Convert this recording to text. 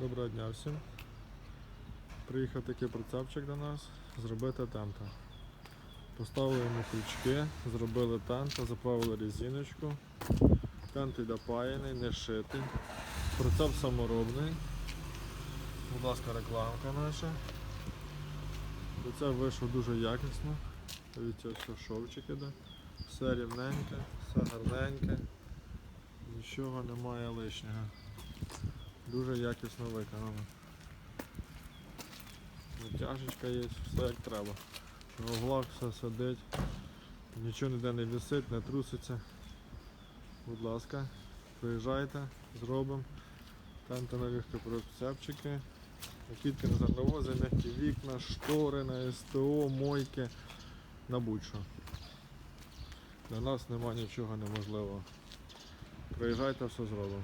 Доброго дня всім. Приїхав такий прицепчик до нас зробити тента. Поставили йому крючки, зробили тента, заправили резиночку. Тент йде паяний, не шитий. Прицеп саморобний. Будь ласка, рекламка наша. Прицеп вийшов дуже якісно. Дивіться, все шовчик іде. Все рівненьке, все гарненьке. Нічого немає лишнього. Дуже якісно виконано. Натяжечка є, все як треба. На углах все сидить, нічого ніде не висить, не труситься. Будь ласка, приїжджайте, зробимо. Тенти на прицепчики. Накидки на зерновози, м'які вікна, штори на СТО, мойки, на будь-що. Для нас нема нічого неможливого. Приїжджайте, все зробимо.